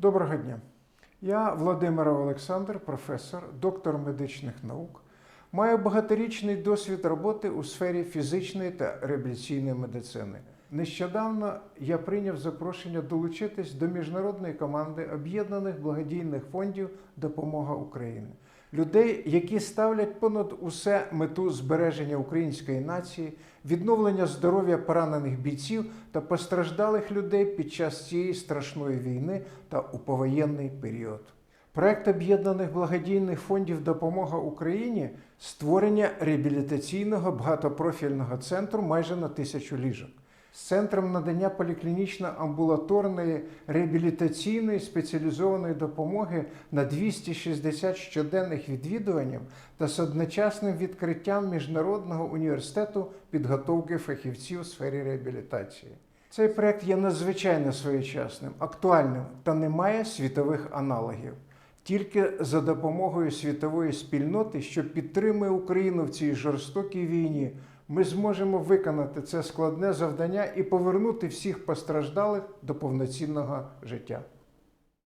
Доброго дня. Я Владимир Олександр, професор, доктор медичних наук. Маю багаторічний досвід роботи у сфері фізичної та реабілітаційної медицини. Нещодавно я прийняв запрошення долучитись до міжнародної команди об'єднаних благодійних фондів Допомога Україні. Людей, які ставлять понад усе мету збереження української нації, відновлення здоров'я поранених бійців та постраждалих людей під час цієї страшної війни та у повоєнний період. Проект об'єднаних благодійних фондів Допомога Україні створення реабілітаційного багатопрофільного центру майже на тисячу ліжок з центром надання поліклінічно-амбулаторної реабілітаційної спеціалізованої допомоги на 260 щоденних відвідуванням та з одночасним відкриттям Міжнародного університету підготовки фахівців у сфері реабілітації. Цей проект є надзвичайно своєчасним, актуальним та не має світових аналогів. Тільки за допомогою світової спільноти, що підтримує Україну в цій жорстокій війні, ми зможемо виконати це складне завдання і повернути всіх постраждалих до повноцінного життя.